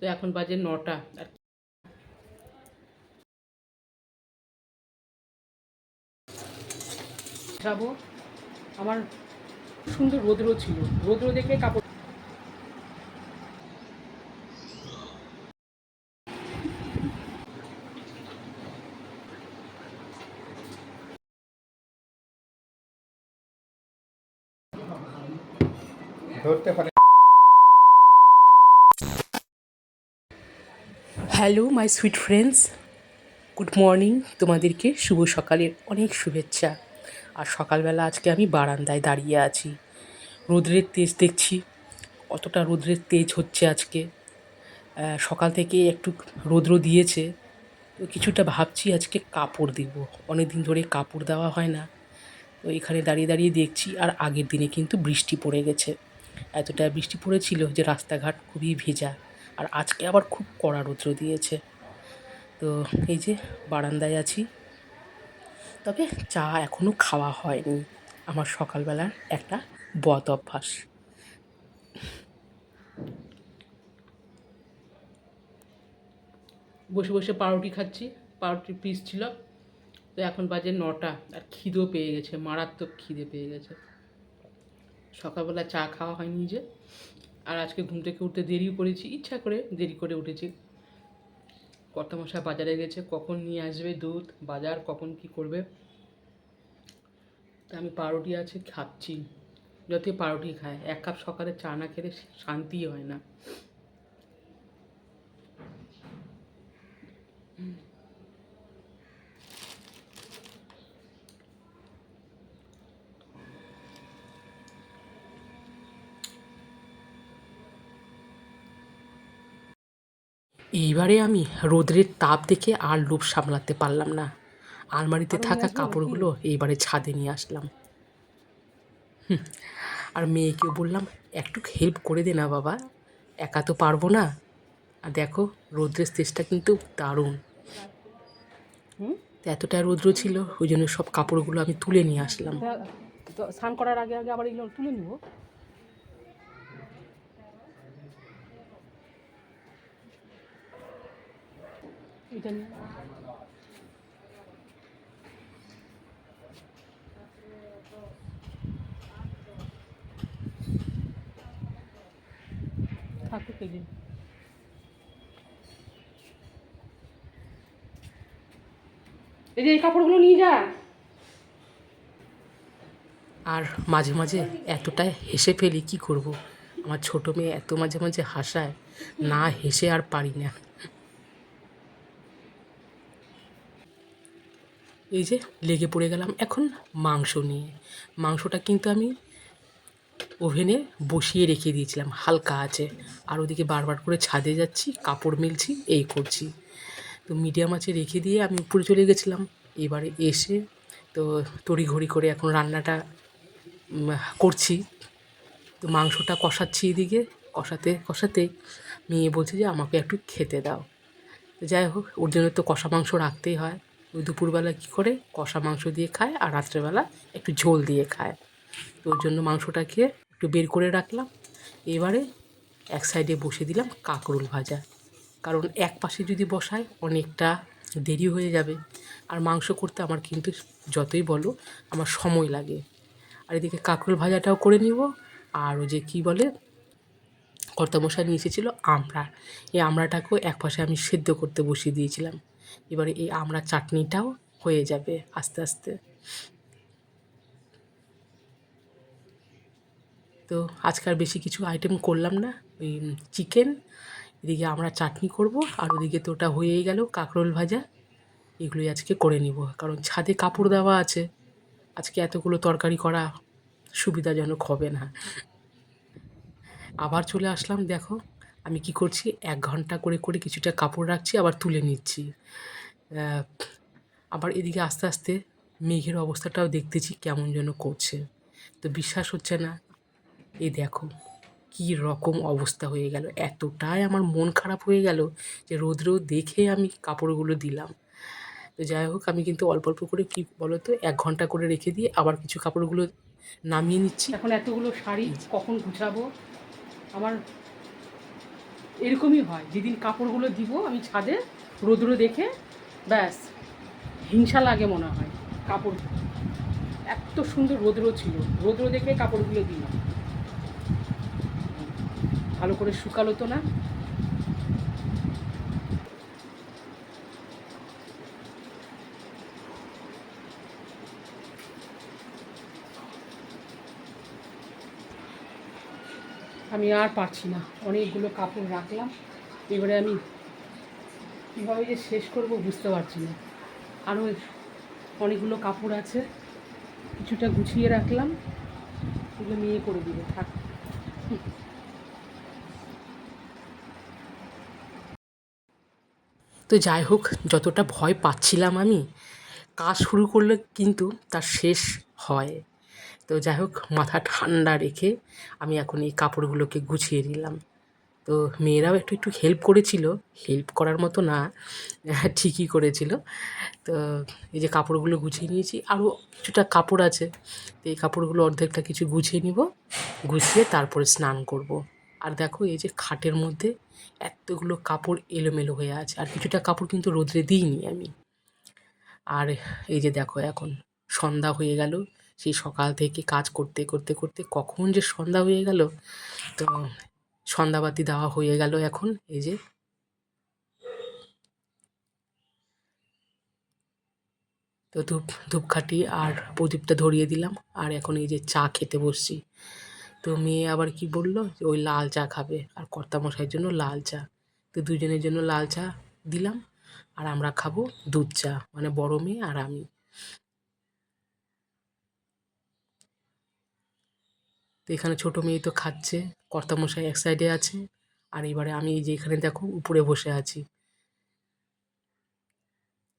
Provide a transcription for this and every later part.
তো এখন বাজে নটা আর যাব। আমার সুন্দর রোদ্র ছিল। রোদ্র দেখে কাপড় ধরতে পারে hello my sweet friends good morning তোমাদেরকে শুভ সকালের অনেক শুভেচ্ছা। আর সকালবেলা আজকে আমি বারান্দায় দাঁড়িয়ে আছি। রোদ্রের তেজ দেখছি। অতটা রোদ্রের তেজ হচ্ছে আজকে। সকাল থেকে একটু রৌদ্র দিয়েছে। তো কিছুটা ভাবছি আজকে কাপড় দিব। অনেক দিন ধরে কাপড় দেওয়া হয় না। তো এখানে দাঁড়িয়ে দাঁড়িয়ে দেখছি। আর আগের দিনে কিন্তু বৃষ্টি পড়ে গেছে। এতটা বৃষ্টি পড়েছিল যে রাস্তাঘাট খুবই ভেজা। আর আজকে আবার খুব কড়া রৌদ্র দিয়েছে। তো এই যে বারান্দায় আছি। তবে চা এখনও খাওয়া হয়নি। আমার সকালবেলার একটা বদ অভ্যাস। বসে বসে পাউরুটি খাচ্ছি। পাউরুটির পিস ছিল। তো এখন বাজে নটা আর খিদেও পেয়ে গেছে। মারাত্মক খিদে পেয়ে গেছে। সকালবেলা চা খাওয়া হয়নি যে। আর আজকে ঘুম থেকে উঠতে দেরিও করেছি, ইচ্ছা করে দেরি করে উঠেছি। কর্তামশা বাজারে গেছে, কখন নিয়ে আসবে দুধ, বাজার, কখন কি করবে? তা আমি পাউরুটি আছে, খাচ্ছি। যতই পাউরুটি খায়, এক কাপ সকালে চা না খেলে শান্তিই হয় না। এইবারে আমি রোদ্রের তাপ দেখে আর লোভ সামলাতে পারলাম না। আলমারিতে থাকা কাপড়গুলো এইবারে ছাদে নিয়ে আসলাম। আর মেয়েকেও বললাম একটু হেল্প করে দে না বাবা একা তো পারব না। আর দেখো রোদ্রের তেজটা কিন্তু দারুণ। এতটা রৌদ্র ছিল ওই জন্য সব কাপড়গুলো আমি তুলে নিয়ে আসলাম। স্নান করার আগে আগে আবার এগুলো তুলে নিব। থাকুক এদিন। এই যে এই কাপড়গুলো নিয়ে যা। আর মাঝে মাঝে এতটাই হেসে ফেলি, কি করব? আমার ছোট মেয়ে এত মাঝে মাঝে হাসায়, না হেসে আর পারি না। এই যে লেগে পড়ে গেলাম এখন মাংস নিয়ে। মাংসটা কিন্তু আমি ওভেনে বসিয়ে রেখে দিয়েছিলাম, হালকা আছে। আর ওদিকে বারবার করে ছাদে যাচ্ছি, কাপড় মেলছি, এই করছি। তো মিডিয়াম আছে রেখে দিয়ে আমি উপরে চলে গেছিলাম। এবারে এসে তো তড়িঘড়ি করে এখন রান্নাটা করছি। তো মাংসটা কষাচ্ছি এদিকে, কষাতে কষাতে মেয়ে বলছে যে আমাকে একটু খেতে দাও। যাই হোক, ওর জন্য তো কষা মাংস রাখতেই হয়। দুপুরবেলা কী করে? কষা মাংস দিয়ে খায় আর রাত্রেবেলা একটু ঝোল দিয়ে খায়। তো ওর জন্য মাংসটাকে একটু বের করে রাখলাম। এবারে এক সাইডে বসে দিলাম কাঁকরোল ভাজা। কারণ এক পাশে যদি বসায় অনেকটা দেরি হয়ে যাবে। আর মাংস করতে আমার কিন্তু যতই বলো আমার সময় লাগে। আর এদিকে কাঁকরোল ভাজাটাও করে নিব। আর ও যে কী বলে? কর্তামশাই নিয়ে এসেছিল আমড়া। এই আমড়াটাকেও এক পাশে আমি সেদ্ধ করতে বসিয়ে দিয়েছিলাম। এবারে এই আমড়া চাটনিটাও হয়ে যাবে আস্তে আস্তে। তো আজকে আর বেশি কিছু আইটেম করলাম না, ওই চিকেন এদিকে আমরা চাটনি করব, আর ওদিকে তো ওটা হয়েই গেল কাঁকরোল ভাজা। এগুলোই আজকে করে নিব, কারণ ছাদে কাপড় দেওয়া আছে। আজকে এতগুলো তরকারি করা সুবিধাজনক হবে না। আবার চলে আসলাম, দেখো। আমি কি করছি? এক ঘণ্টা করে করে কিছুটা কাপড় রাখছি আবার তুলে নিচ্ছি। আবার এদিকে আস্তে আস্তে মেঘের অবস্থাটাও দেখতেছি কেমন যেন করছে। তো বিশ্বাস হচ্ছে না। এই দেখো কি রকম অবস্থা হয়ে গেল। এতটাই আমার মন খারাপ হয়ে গেল যে রৌদ্র দেখে আমি কাপড়গুলো দিলাম। তো যাই হোক আমি কিন্তু অল্প অল্প করে কী বলো তো এক ঘণ্টা করে রেখে দিয়ে আবার কিছু কাপড়গুলো নামিয়ে নিচ্ছি। এখন এতগুলো শাড়ি কখন গুছাবো? আমার এরকমই হয়। যেদিন কাপড়গুলো দিব, আমি ছাদে রোদ্র দেখে, ব্যাস, হিংসা লাগে মনে হয় কাপড়। এত সুন্দর রোদ্র ছিল। রোদ্র দেখে কাপড়গুলো দিলাম। ভালো করে শুকালো তো না? আমি আর পারছি না। অনেকগুলো কাপড় রাখলাম। এবারে আমি কীভাবে যে শেষ করব বুঝতে পারছি না। আরও অনেকগুলো কাপড় আছে। কিছুটা গুছিয়ে রাখলাম। এগুলো নিয়ে করে দিবে। থাক। তো যাই হোক, যতটা ভয় পাচ্ছিলাম আমি, কাজ শুরু করলে কিন্তু তার শেষ হয়। তো যাই হোক, মাথা ঠান্ডা রেখে আমি এখন এই কাপড়গুলোকে গুছিয়ে নিলাম। তো মেয়েরাও একটু একটু হেল্প করেছিল। হেল্প করার মতো না, ঠিকই করেছিল। তো এই যে কাপড়গুলো গুছিয়ে নিয়েছি, আরও কিছুটা কাপড় আছে। তো এই কাপড়গুলো অর্ধেকটা কিছু গুছিয়ে নিব, গুছিয়ে তারপরে স্নান করব। আর দেখো, এই যে খাটের মধ্যে এতগুলো কাপড় এলোমেলো হয়ে আছে। আর কিছুটা কাপড় কিন্তু রোদ্রে দিইনি আমি। আর এই যে দেখো, এখন সন্ধ্যা হয়ে গেল। সেই সকাল থেকে কাজ করতে করতে করতে কখন যে সন্ধ্যা হয়ে গেল, তো সন্ধ্যাবাতি দেওয়া হয়ে গেল এখন, এই যে। তো ধূপ, ধূপকাঠি আর প্রদীপটা ধরিয়ে দিলাম, আর এখন এই যে চা খেতে বসছি। তো মেয়ে আবার কি বলল? যে ওই লাল চা খাবে, আর কর্তামশাইয়ের জন্য লাল চা। তো দুজনের জন্য লাল চা দিলাম, আর আমরা খাব দুধ চা মানে বড় মেয়ে আর আমি। তো এখানে ছোটো মেয়ে তো খাচ্ছে, কর্তামশাই এক সাইডে আছে, আর এবারে আমি এই যে এখানে দেখো, উপরে বসে আছি।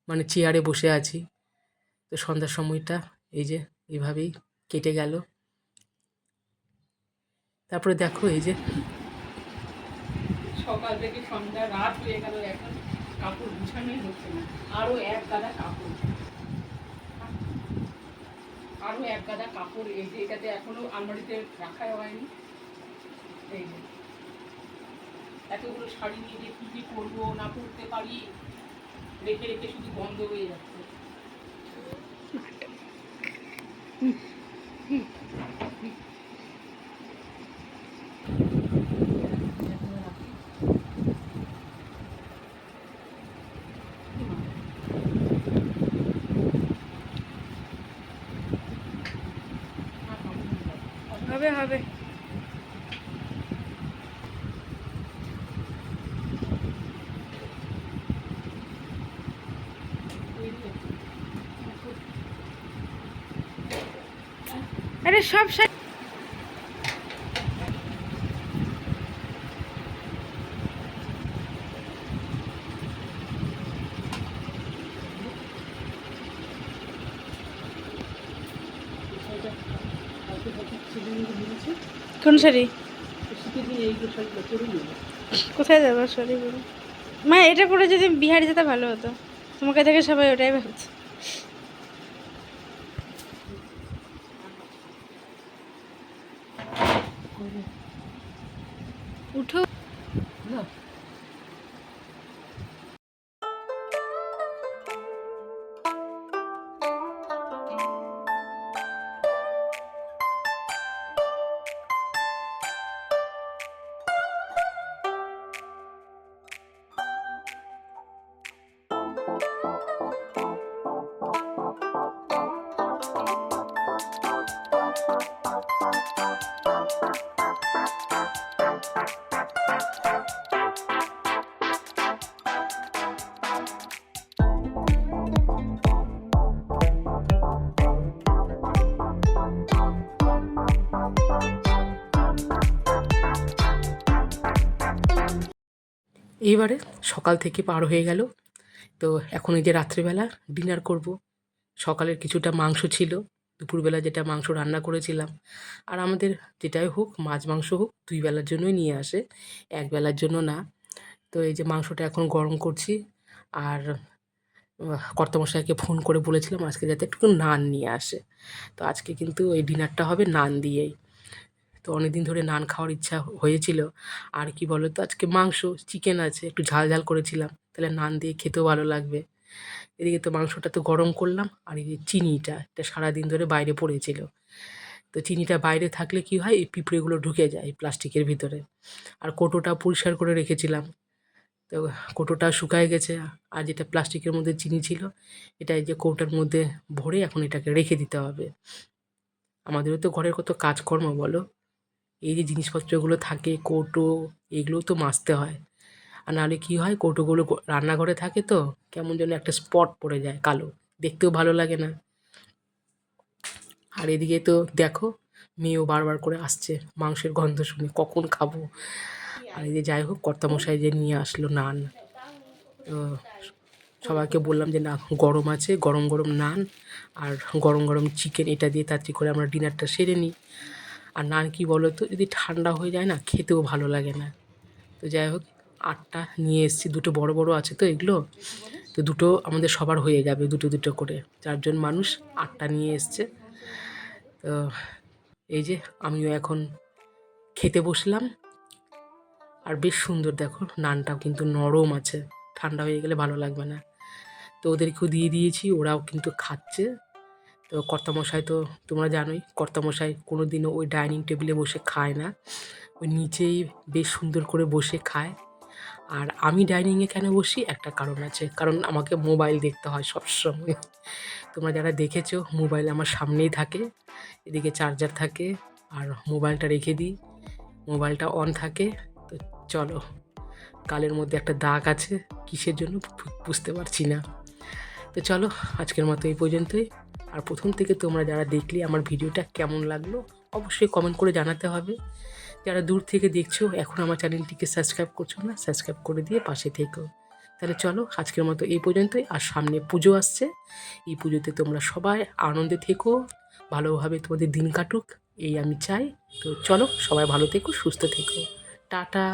মানে চেয়ারে বসে আছি। তো সন্ধ্যার সময়টা, এই যে এইভাবেই কেটে গেল। তারপরে দেখো এই যে সকাল থেকে সন্ধ্যা, রাত হয়ে গেল এখন। কাপড় গুছানোই হচ্ছে না। আরও এক গাদা কাপড়। আরও এক গাদা কাপড় এই যে এটাতে এখনও আলমারিতে রাখা হয়নি। এই যে। এতগুলো শাড়ি নিয়ে যে কী কী করব না পরতে পারি, রেখে রেখে শুধু বন্ধ হয়ে যাচ্ছে। হবে হবে। আরে সব কোন শাড়ি? কোথায় যাব শাড়ি বলো মা এটা পরে যদি বিহারি যেতে ভালো হতো। তোমাকে দেখে সবাই ওটাই ভাবছে। উঠো। না। এইবারে সকাল থেকে পার হয়ে গেল। তো এখন এই যে রাত্রিবেলা ডিনার করব। সকালের কিছুটা মাংস ছিল, দুপুরবেলা যেটা মাংস রান্না করেছিলাম। আর আমাদের যেটাই হোক, মাছ মাংস হোক, দুই বেলার জন্যই নিয়ে আসে, এক বেলার জন্য না। তো এই যে মাংসটা এখন গরম করছি আর কর্তামশাইকে ফোন করে বলেছিলাম আজকে যাতে একটু নান নিয়ে আসে। তো আজকে কিন্তু ওই ডিনারটা হবে নান দিয়েই। তো অনেক দিন ধরে নান খাওয়ার ইচ্ছা হয়েছিল। আর কি বলো তো আজকে মাংস চিকেন আছে, একটু ঝাল ঝাল করেছিলাম। তাহলে নান দিয়ে খেতেও ভালো লাগবে। এদিকে তো মাংসটা তো গরম করলাম, আর এই যে চিনিটা, এটা সারাদিন ধরে বাইরে পড়েছিল। তো চিনিটা বাইরে থাকলে কি হয়, এই পিঁপড়েগুলো ঢুকে যায় প্লাস্টিকের ভিতরে। আর কোটোটা পরিষ্কার করে রেখেছিলাম। তো কোটোটা শুকায় গেছে, আর যেটা প্লাস্টিকের মধ্যে চিনি ছিল, এটা এই যে কৌটার মধ্যে ভরে এখন এটাকে রেখে দিতে হবে। আমাদেরও তো ঘরের কত কাজকর্ম বলো। এই যে জিনিসপত্রগুলো থাকে, কৌটো, এগুলোও তো মাজতে হয়। আর নাহলে কী হয়, কৌটোগুলো রান্নাঘরে থাকে তো, কেমন যেন একটা স্পট পড়ে যায়, কালো। দেখতেও ভালো লাগে না। আর এদিকে তো দেখো, মেয়েও বারবার করে আসছে, মাংসের গন্ধ শুনে, কখন খাব? আর এই যে যাই হোক, কর্তামশাই যে নিয়ে আসলো নান। তো সবাইকে বললাম যে, না, গরম আছে, গরম গরম নান, আর গরম গরম চিকেন এটা দিয়ে তাড়াতাড়ি করে আমরা ডিনারটা সেরে নিই। আর নান কি বলো তো, যদি ঠান্ডা হয়ে যায় না, খেতেও ভালো লাগে না। তো যাই হোক, আটটা নিয়ে এসেছি, দুটো বড় বড় আছে তো এগুলো। তো দুটো আমাদের সবার হয়ে যাবে, দুটো দুটো করে। চারজন মানুষ, আটটা নিয়ে এসছে। তো এই যে আমিও এখন খেতে বসলাম। আর বেশ সুন্দর দেখো, নানটাও কিন্তু নরম আছে। ঠান্ডা হয়ে গেলে ভালো লাগবে না। তো ওদেরকেও দিয়ে দিয়েছি, ওরাও কিন্তু খাচ্ছে। তো কর্তামশাই তো তোমরা জানোই, কর্তামশাই কোনো দিনও ওই ডাইনিং টেবিলে বসে খায় না। ওই নিচেই বেশ সুন্দর করে বসে খায়। আর আমি ডাইনিংয়ে কেন বসি? একটা কারণ আছে, কারণ আমাকে মোবাইল দেখতে হয় সবসময়। তোমরা যারা দেখেছ, মোবাইল আমার সামনেই থাকে, এদিকে চার্জার থাকে, আর মোবাইলটা রেখে দিই। মোবাইলটা অন থাকে, তো চলো। কালের মধ্যে একটা দাগ আছে, কিসের জন্য? বুঝতে পারছি না। তো চলো, আজকের মতো এই পর্যন্তই। আর প্রথম থেকে তোমরা যারা দেখলে আমার ভিডিওটা কেমন লাগল, অবশ্যই কমেন্ট করে জানাতে হবে। যারা দূর থেকে দেখছ, এখন আমার চ্যানেলটিকে সাবস্ক্রাইব করছ না সাবস্ক্রাইব করে দিয়ে পাশে থেকো। তাহলে চলো, আজকের মতো এই পর্যন্তই। আর সামনে পুজো আসছে। এই পুজোতে তোমরা সবাই আনন্দে থেকো। ভালোভাবে তোমাদের দিন কাটুক, এই আমি চাই। তো চলো, সবাই ভালো থেকো, সুস্থ থেকো। টাটা।